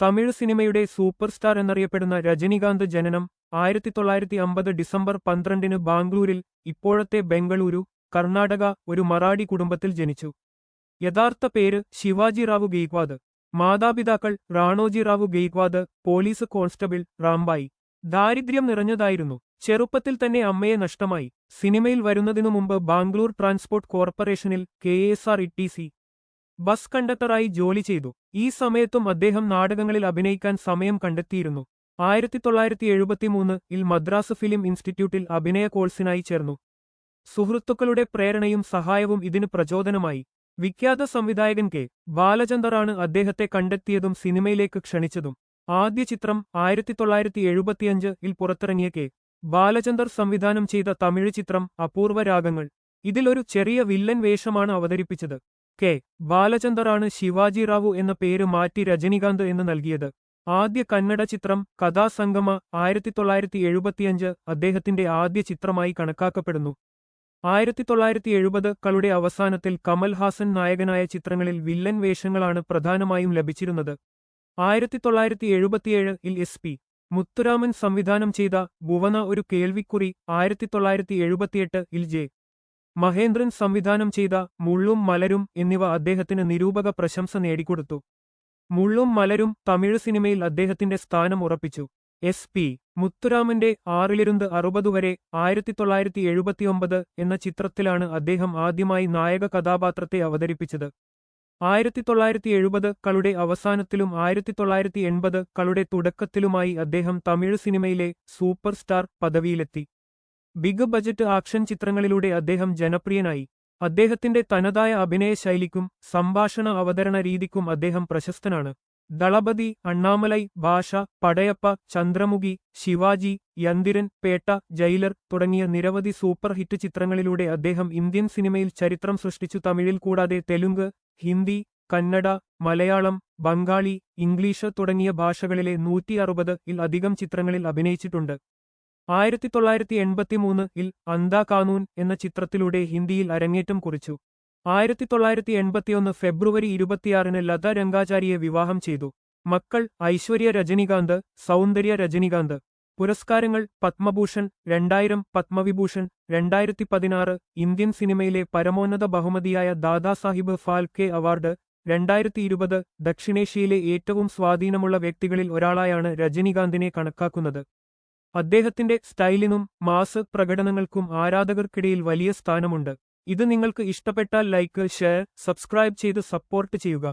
തമിഴ് സിനിമയുടെ super star എന്നറിയപ്പെടുന്ന രജനികാന്ത് ജനനം ആയിരത്തി തൊള്ളായിരത്തി അമ്പത് ഡിസംബർ പന്ത്രണ്ടിന് ബാംഗ്ലൂരിൽ ഇപ്പോഴത്തെ ബംഗളൂരു കർണാടക ഒരു മറാഠി കുടുംബത്തിൽ ജനിച്ചു. യഥാർത്ഥ പേര് ശിവാജി റാവു ഗെയ്ക്വാദ്. മാതാപിതാക്കൾ റാണോജി റാവു ഗെയ്ക്വാദ് പോലീസ് കോൺസ്റ്റബിൾ റാംബായി. ദാരിദ്ര്യം നിറഞ്ഞതായിരുന്നു. ചെറുപ്പത്തിൽ തന്നെ അമ്മയെ നഷ്ടമായി. സിനിമയിൽ വരുന്നതിനു മുമ്പ് ബാംഗ്ലൂർ ട്രാൻസ്പോർട്ട് കോർപ്പറേഷനിൽ K S R T C bus bus കണ്ടക്ടറായി ജോലി ചെയ്തു. ഈ സമയത്തും അദ്ദേഹം നാടകങ്ങളിൽ അഭിനയിക്കാൻ സമയം കണ്ടെത്തിയിരുന്നു. ആയിരത്തി തൊള്ളായിരത്തി എഴുപത്തിമൂന്നിൽ മദ്രാസ് ഫിലിം ഇൻസ്റ്റിറ്റ്യൂട്ടിൽ അഭിനയ കോഴ്സിനായി ചേർന്നു. സുഹൃത്തുക്കളുടെ പ്രേരണയും സഹായവും ഇതിന് പ്രചോദനമായി. വിഖ്യാത സംവിധായകൻ കെ. ബാലചന്ദറാണ് അദ്ദേഹത്തെ കണ്ടെത്തിയതും സിനിമയിലേക്ക് ക്ഷണിച്ചതും. ആദ്യ ചിത്രം ആയിരത്തി തൊള്ളായിരത്തി എഴുപത്തിയഞ്ചിൽ പുറത്തിറങ്ങിയ കെ. ബാലചന്ദർ സംവിധാനം ചെയ്ത തമിഴ് ചിത്രം അപൂർവ രാഗങ്ങൾ. ഇതിലൊരു ചെറിയ വില്ലൻ വേഷമാണ് അവതരിപ്പിച്ചത്. കെ. ബാലചന്ദറാണ് ശിവാജി റാവു എന്ന പേര് മാറ്റി രജനികാന്ത് എന്ന് നൽകിയത്. ആദ്യ കന്നഡ ചിത്രം കഥാസംഗമ ആയിരത്തി തൊള്ളായിരത്തി എഴുപത്തിയഞ്ച് അദ്ദേഹത്തിന്റെ ആദ്യ ചിത്രമായി കണക്കാക്കപ്പെടുന്നു. ആയിരത്തി തൊള്ളായിരത്തി എഴുപത് കളുടെ അവസാനത്തിൽ കമൽഹാസൻ നായകനായ ചിത്രങ്ങളിൽ വില്ലൻ വേഷങ്ങളാണ് പ്രധാനമായും ലഭിച്ചിരുന്നത്. ആയിരത്തി തൊള്ളായിരത്തി എഴുപത്തിയേഴ് ഇൽ എസ് പി. മുത്തുരാമൻ സംവിധാനം ചെയ്ത ഭുവന ഒരു കേൾവിക്കുറി ആയിരത്തി തൊള്ളായിരത്തി എഴുപത്തിയെട്ട് ഇൽ ജെ. മഹേന്ദ്രൻ സംവിധാനം ചെയ്ത മുള്ളും മലരും എന്നിവ അദ്ദേഹത്തിന് നിരൂപക പ്രശംസ നേടിക്കൊടുത്തു. മുള്ളും മലരും തമിഴ് സിനിമയിൽ അദ്ദേഹത്തിന്റെ സ്ഥാനം ഉറപ്പിച്ചു. എസ് പി മുത്തുരാമന്റെ ആറിലിരുന്ന് അറുപത് വരെ ആയിരത്തി തൊള്ളായിരത്തി എഴുപത്തിയൊമ്പത് എന്ന ചിത്രത്തിലാണ് അദ്ദേഹം ആദ്യമായി നായക കഥാപാത്രത്തെ അവതരിപ്പിച്ചത്. ആയിരത്തി തൊള്ളായിരത്തി എഴുപത് കളുടെ അവസാനത്തിലും ആയിരത്തി തൊള്ളായിരത്തി എൺപത് കളുടെ തുടക്കത്തിലുമായി അദ്ദേഹം തമിഴ് സിനിമയിലെ സൂപ്പർ സ്റ്റാർ പദവിയിലെത്തി. ബിഗ് ബജറ്റ് ആക്ഷൻ ചിത്രങ്ങളിലൂടെ അദ്ദേഹം ജനപ്രിയനായി. അദ്ദേഹത്തിന്റെ തനതായ അഭിനയ ശൈലിക്കും സംഭാഷണ അവതരണ രീതിക്കും അദ്ദേഹം പ്രശസ്തനാണ്. ദളപതി അണ്ണാമലൈ ഭാഷ പടയപ്പ ചന്ദ്രമുഖി ശിവാജി യന്തിരൻ പേട്ട ജയിലർ തുടങ്ങിയ നിരവധി സൂപ്പർ ഹിറ്റ് ചിത്രങ്ങളിലൂടെ അദ്ദേഹം ഇന്ത്യൻ സിനിമയിൽ ചരിത്രം സൃഷ്ടിച്ചു. തമിഴിൽ കൂടാതെ തെലുങ്ക് ഹിന്ദി കന്നഡ മലയാളം ബംഗാളി ഇംഗ്ലീഷ് തുടങ്ങിയ ഭാഷകളിലെ നൂറ്റി അറുപത് ഇൽ അധികം ചിത്രങ്ങളിൽ അഭിനയിച്ചിട്ടുണ്ട്. ആയിരത്തി തൊള്ളായിരത്തി എൺപത്തിമൂന്ന് ഇൽ അന്താ കാനൂൻ എന്ന ചിത്രത്തിലൂടെ ഹിന്ദിയിൽ അരങ്ങേറ്റം കുറിച്ചു. ആയിരത്തി തൊള്ളായിരത്തി എൺപത്തിയൊന്ന് ഫെബ്രുവരി ഇരുപത്തിയാറിന് ലത രംഗാചാരിയെ വിവാഹം ചെയ്തു. മക്കൾ ഐശ്വര്യ രജനികാന്ത് സൗന്ദര്യ രജനികാന്ത്. പുരസ്കാരങ്ങൾ പത്മഭൂഷൺ രണ്ടായിരം പത്മവിഭൂഷൺ രണ്ടായിരത്തി പതിനാറ് ഇന്ത്യൻ സിനിമയിലെ പരമോന്നത ബഹുമതിയായ ദാദാസാഹിബ് ഫാൽക്കെ അവാർഡ് രണ്ടായിരത്തി ഇരുപത് ദക്ഷിണേഷ്യയിലെ ഏറ്റവും സ്വാധീനമുള്ള വ്യക്തികളിൽ ഒരാളായാണ് രജനികാന്തിനെ കണക്കാക്കുന്നത്. അദ്ദേഹത്തിന്റെ സ്റ്റൈലിനും മാസ് പ്രകടനങ്ങൾക്കും ആരാധകർക്കിടയിൽ വലിയ സ്ഥാനമുണ്ട്. ഇത് നിങ്ങൾക്ക് ഇഷ്ടപ്പെട്ടാൽ ലൈക്ക് ഷെയർ സബ്സ്ക്രൈബ് ചെയ്ത് സപ്പോർട്ട് ചെയ്യുക.